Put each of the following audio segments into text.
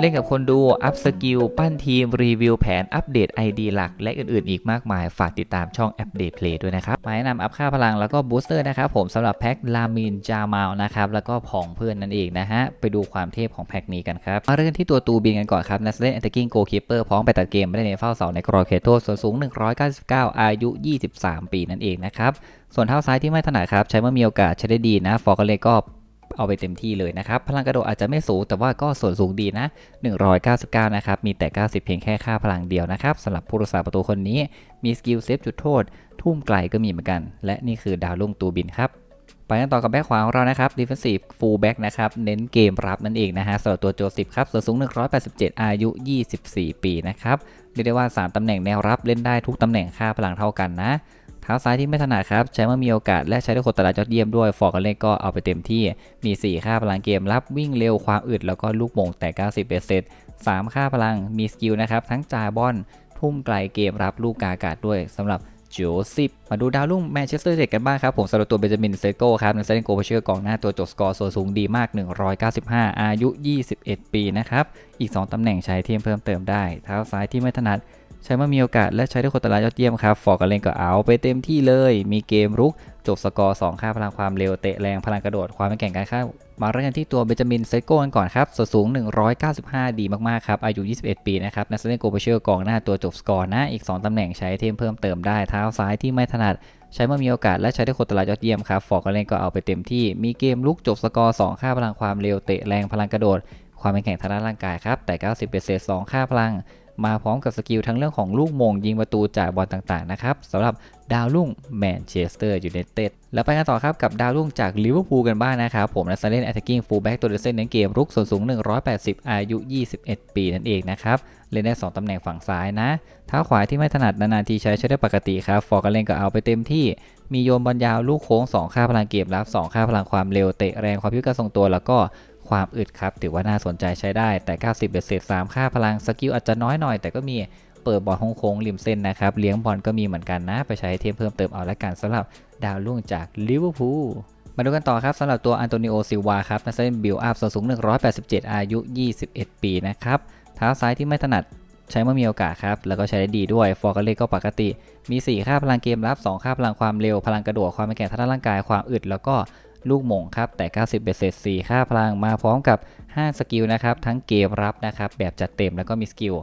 เล่นกับคนดู อัพสกิล ปั้นทีม รีวิวแผน อัปเดต ID หลัก และอื่นๆ อีกมากมาย ฝากติดตามช่อง a p d a t e Play ด้วยนะครับมาแนะนำอัพค่าพลังแล้วก็บูสเตอร์นะครับผมสำหรับแพ็คลามินจามาลนะครับ แล้วก็ผองเพื่อนนั่นเองนะฮะ ไปดูความเทพของแพ็คนี้กันครับ มาเริ่มที่ตัวตูบินกันก่อนครับนักเลนแอนตกิ้งโกคีเปอร์พร้อมไปตัดเกมไม่ได้ในเฝ้าเสาในกรอเคโตส่วนสูง 199 อายุ 23 ปีนั่นเองนะครับส่วนเท้าซ้ายที่ไม่ถนัดครับใช้เมื่อมีโอกาสใช้ได้ดีนะฟอร์กเลก็ เอาไปเต็มที่เลยนะครับ พลังกระโดดอาจจะไม่สูงแต่ว่าก็ส่วนสูงดีนะ 199 นะครับ มีแต่ 90 เพียงแค่ค่าพลังเดียวนะครับสำหรับผู้รักษาประตูคนนี้ มีสกิลเซฟจุดโทษ ทุ่มไกลก็มีเหมือนกัน และนี่คือดาวลุ่งตูบินครับไปกันต่อกับแบ็คขวาของเรานะครับ Defensive Full Back นะครับ เน้นเกมรับนั่นเองนะฮะสำหรับตัวโจสิบครับส่วนสูง 187 อายุ 24 ปีนะครับ เรียกได้ว่า 3 ตำแหน่งแนวรับเล่นได้ทุกตำแหน่งค่าพลังเท่ากันนะ เท้าซ้ายที่ไม่ถนัดครับ ใช้เมื่อมีโอกาสและใช้ด้วยคนตลาดยอดเยี่ยมด้วย ฟอร์กันเล่ก็เอาไปเต็มที่ มี 4 ค่าพลังเกมรับวิ่งเร็วความอึดแล้วก็ลูกโป่งแต่ 90เเซต3ค่าพลังมีสกิลนะครับ ทั้งจ่ายบอลทุ่มไกลเกมรับลูกกาอากาศด้วยสำหรับโจสิบมาดูดาวรุ่งแมนเชสเตอร์เด็กกันบ้างครับ ผมสำหรับตัวเบนจามินเซโก้ครับในักแสดงโกเบเชอร์กองหน้าตัวจบสกอร์ส่วนสูงดีมาก 195 อายุ 21 ปีนะครับ อีก 2 ตำแหน่งใช้เทียมเพิ่มเติมได้ เท้าซ้ายที่ไม่ถนัด ใช้เมื่อมีโอกาสและใช้ด้วยคนตลาดยอดเยี่ยมครับฟอร์กันเล่นก็เอาไปเต็มที่เลย มีเกมรุก จบสกอร์2ค่าพลังความเร็วเตะแรงพลังกระโดด ความเป็นแข่งการข้ามาเริ่มกันที่ตัวเบนจามินเซโก้กันก่อนครับส่วนสูง 195 ดีมากๆครับอายุ 21 ปีนะครับนักแสดงโกเบเชอร์กองหน้าตัวจบสกอร์นะอีก 2ตำแหน่งใช้เทมเพิ่มเติมได้เท้าซ้ายที่ไม่ถนัดใช้เมื่อมีโอกาสและใช้ได้คนตลาดยอดเยี่ยมครับฟอร์กันเล่นก็เอาไปเต็มที่ มีเกมลุกจบสกอร์2ค่าพลังความเร็วเตะแรงพลังกระโดด ความแข่งทางด้านร่างกายครับแต่ 90เปอร์เซ็นต์2ค่าพลัง มาพร้อมกับสกิลทั้งเรื่องของลูกมง ยิงประตูจ่ายบอลต่างๆนะครับสำหรับดาวรุ่งแมนเชสเตอร์ยูไนเต็ดแล้วไปกันต่อครับกับดาวรุ่งจากลิเวอร์พูลกันบ้างนะครับผมนักเล่นแอตแทกิ้งฟูลแบ็กตัวเดเซนเน้นเกมรุกส่วนสูง 180 อายุ 21 ปีนั่นเองนะครับเล่นได้ 2 ตำแหน่งฝั่งซ้ายนะเท้าขวาที่ไม่ถนัดนานๆทีใช้ใช้ได้ปกติครับฟอร์กันเล่นก็เอาไปเต็มที่มีโยนบอลยาวลูกโค้ง 2 ค่าพลังเกมรับ 2 ค่าพลังความเร็วเตะแรงความพิ้วการทรงตัวแล้วก็ ความอึดครับ ถือว่าน่าสนใจใช้ได้แต่ 90เศษ3ค่าพลังสกิลอาจจะน้อยหน่อยแต่ก็มีเปิดบอลโค้งริมเส้นนะครับ เลี้ยงบอลก็มีเหมือนกันนะ ไปใช้เทมเพิ่มเติมเอาละกันสำหรับดาวรุ่งจากลิเวอร์พูลมาดูกันต่อครับสำหรับตัวอันโตนิโอซิลวาครับนักเล่นบิลอัพส่วนสูง 187 อายุ 21 ปีนะครับเท้าซ้ายที่ไม่ถนัดใช้เมื่อมีโอกาสครับ แล้วก็ใช้ได้ดีด้วย ฟอร์กเลก็ปกติ มี 4 ค่าพลังเกมรับ 2 ค่าพลังความเร็ว พลังกระโดด ความเป็นแก่ทางด้านร่างกาย ความอึด แล้วก็ ลูกหม่งครับแต่ 90เศษ4ค่าพลังมาพร้อมกับ 5 สกิลนะครับ ทั้งเกมรับนะครับ แบบจัดเต็มแล้วก็มีสกิล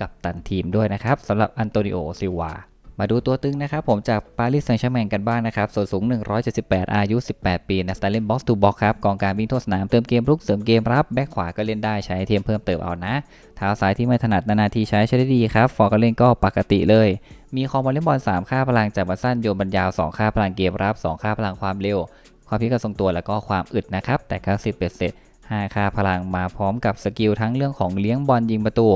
กับตันทีมด้วยนะครับสำหรับอันโตนิโอซิวามาดูตัวตึงนะครับผมจากปารีสแซงต์แชร์แมงกันบ้างนะครับ ส่วนสูง 178 อายุ 18 ปีนะสไตล์เล่นบ็อกซ์ทูบ็อกครับกองการวิ่งทั่วสนามเติมเกมรุกเสริมเกมรับ แบ็คขวาก็เล่นได้ใช้เทียมเพิ่มเติมเอานะเท้าซ้ายที่ไม่ถนัดนานาทีใช้ใช้ได้ดีครับ ฟอร์ก็เล่นก็ปกติเลย มีคอมบอลเล่นบอล 3 ค่าพลังจากบัสั้นโยนบรรยาว 2 ค่าพลังเกมรับ 2 ค่าพลังความเร็ว ความพิการทรงตัวแล้วก็ความอึดนะครับ แต่ 90เศษ5ค่าพลังมาพร้อมกับสกิลทั้งเรื่องของเลี้ยงบอลยิงประตู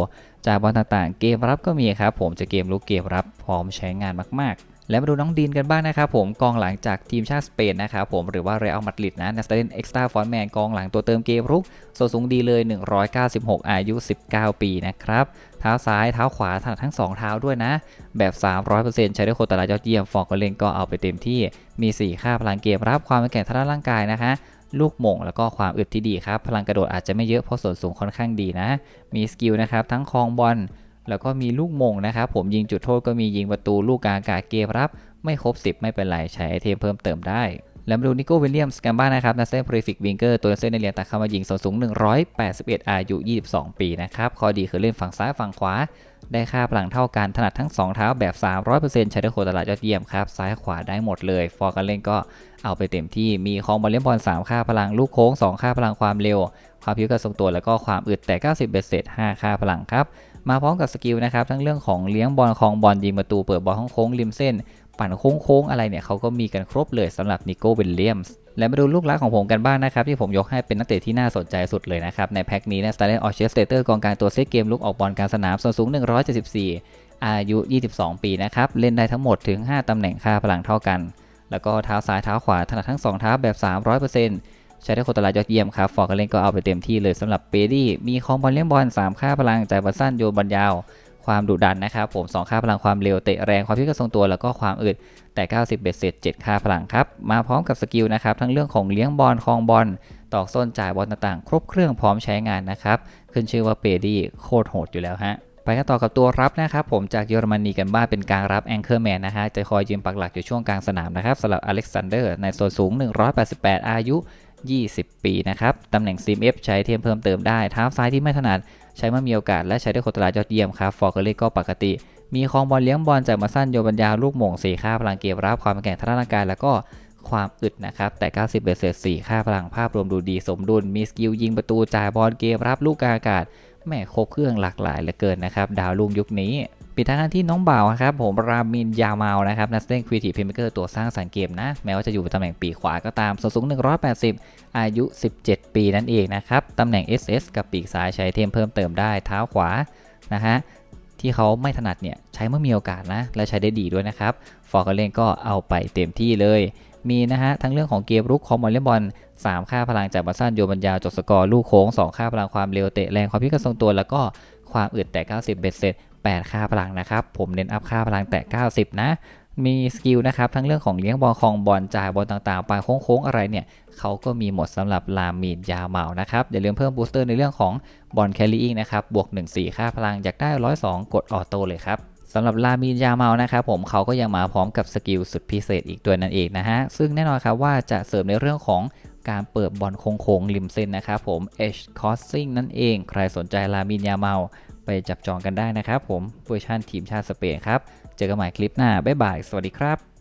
จากบอลต่างๆ เกมรับก็มีครับผมจะเกมลุกเกมรับพร้อมใช้งานมากๆ แล้วมาดูน้องดีนกันบ้างนะครับผมกองหลังจากทีมชาติสเปนนะครับผมหรือว่าเรอัลมาดริดนะนักเล่นเอ็กซ์ตร้าฟอนแมนกองหลังตัวเติมเกมรุกส่วนสูงดีเลย 196 อายุ 19 ปีนะครับเท้าซ้ายเท้าขวาถนัดทั้ง 2 เท้าด้วยนะ แบบ 300%ใช้ได้โคตรลายอดเยี่ยมฟอกก็เล่นก็เอาไปเต็มที่มี 4 ค่าพลังเกมรับความเป็นแก่ทางด้านร่างกายนะคะลูกหม่งแล้วก็ความอึดที่ดีครับ พลังกระโดดอาจจะไม่เยอะเพราะส่วนสูงค่อนข้างดีนะ มีสกิลนะครับ ทั้งคลองบอล แล้วก็มีลูกมงนะครับ ผมยิงจุดโทษก็มียิงประตูลูกกาอากาศเกมรับ ไม่ครบ 10 ไม่เป็นไร ใช้ไอเทมเพิ่มเติมได้ แล้วมาดูนิโก้วิลเลียมส์กันบ้างนะครับนักเซนพรีฟิกวิงเกอร์ตัวเส้นในเรียนตัดเข้ามายิงส่วนสูง 181 อายุ 22 ปีนะครับข้อดีคือเล่นฝั่งซ้ายฝั่งขวา ได้ค่าพลังเท่ากันถนัดทั้ง 2 เท้าแบบ 300%ใช้ได้โคตรตลาดยอดเยี่ยมครับซ้ายขวาได้หมดเลย ฟอร์กันเล่นก็เอาไปเต็มที่มีคองบอลเล่นบอล3ค่าพลังลูกโค้ง 2 ค่าพลังความเร็ว ความพิ้วกระทรงตัวแล้วก็ความอึดแต่ 90เบสเศษ5ค่าพลังครับ มาพร้อมกับสกิลนะครับทั้งเรื่องของเลี้ยงบอลคองบอลยิงประตูเปิดบอลโค้งริมเส้น ปั่นโค้งๆอะไรเนี่ยเขาก็มีกันครบเลยสำหรับนิโก้เวิลเลียมส์และมาดูลูกรักของผมกันบ้างนะครับ ที่ผมยกให้เป็นนักเตะที่น่าสนใจสุดเลยนะครับ ในแพ็กนี้นะสไตเลนออเชสเตอร์กองการตัวเซตเกมลุกออกบอลการสนามส่วนสูง 174 อายุ 22 ปีนะครับ เล่นได้ทั้งหมดถึง 5 ตำแหน่งค่าพลังเท่ากัน แล้วก็เท้าซ้ายเท้าขวาถนัดทั้ง 2 เท้าแบบ 300% ใช้ได้โคตรลายยอดเยี่ยมครับ ฟอร์กเล่นก็เอาไปเต็มที่เลยสำหรับเปดี้มีคอมบอลเลี้ยงบอล3 ค่าพลังจ่ายบอลสั้นโยนบอลยาว ความดุดันนะครับผม 2 ค่าพลังความเร็วเตะแรงความพิการทรงตัวแล้วก็ความอึดแต่ 90 เบ็ดเสร็จ 7 ค่าพลังครับ มาพร้อมกับสกิลนะครับทั้งเรื่องของเลี้ยงบอลคลองบอลตอกส้นจ่ายบอลต่างๆ ครบเครื่องพร้อมใช้งานนะครับขึ้นชื่อว่าเปดี้โคตรโหดอยู่แล้วฮะไปกันต่อกับตัวรับนะครับผมจากเยอรมนีกันบ้างเป็นกลางรับแองเกอร์แมนนะฮะจะคอยยืนปักหลักอยู่ช่วงกลางสนามนะครับสำหรับอเล็กซานเดอร์ในส่วนสูง 188 อายุ 20 ปีนะครับตำแหน่ง CMF ใช้เทียมเพิ่มเติมได้เท้าซ้ายที่ไม่ถนัด ใช้เมื่อมีโอกาสและใช้ได้โคตลาดยอดเยี่ยมครับฟอร์เกเล่ก็ปกติ มีคลองบอลเลี้ยงบอลจากมาสั้นโยบรรยาลูกหม่ง4ค่าพลังเกมรับความแข็งทางด้านร่างกายแล้วก็ความอึดนะครับ แต่ 90เบสเศษ4ค่าพลังภาพรวมดูดีสมดุล มีสกิลยิงประตูจ่ายบอลเกมรับลูกกลางอากาศแม่ครบเครื่องหลากหลายเหลือเกินนะครับ ดาวลุงยุคนี้ ปิดท้ายกันที่น้องบ่าวครับผมรามินยาเมานะครับนักเล่นควีทีเพมเกอร์ตัวสร้างสรรค์เกมนะ แม้ว่าจะอยู่ตำแหน่งปีขวาก็ตามส่วนสูง 180 อายุ 17 ปีนั่นเองนะครับตำแหน่ง SS กับปีกซ้ายใช้เทมเพิ่มเติมได้เท้าขวานะฮะที่เขาไม่ถนัดเนี่ยใช้เมื่อมีโอกาสนะ และใช้ได้ดีด้วยนะครับฟอร์กเลนก็เอาไปเต็มที่เลย มีนะฮะทั้งเรื่องของเกมรุกคอมบอลเลนบอล3 ค่าพลังจากบอลสั้นโยบรรยาจบสกอร์ลูกโค้ง 2 ค่าพลังความเร็วเตะแรงความพิการทรงตัวแล้วก็ความอึดแต่ 90 เบ็ดเสร็จ 8 ค่าพลังนะครับ ผมเน้นอัพค่าพลังแต่ 90 นะ มีสกิลนะครับ ทั้งเรื่องของเลี้ยงบอลคองบอลจ่ายบอลต่างๆไปโค้งๆ อะไรเนี่ยเขาก็มีหมดสำหรับลามีนยาเมานะครับ อย่าลืมเพิ่มบูสเตอร์ในเรื่องของบอลแคลรี่นะครับ บวก 1 4 ค่าพลังอยากได้ 102 กดออโต้เลยครับสำหรับลามีนยาเมานะครับผมเขาก็ยังมาพร้อมกับสกิลสุดพิเศษอีกตัวนั่นเองนะฮะ ซึ่งแน่นอนครับว่าจะเสริมในเรื่องของการเปิดบอลโค้งๆริมเส้นนะครับผม Edge Crossing นั่นเอง ใครสนใจลามินยาเมา ไปจับจองกันได้นะครับผมเวอร์ชันทีมชาติสเปนครับ เจอกันใหม่คลิปหน้า บ๊ายบาย สวัสดีครับ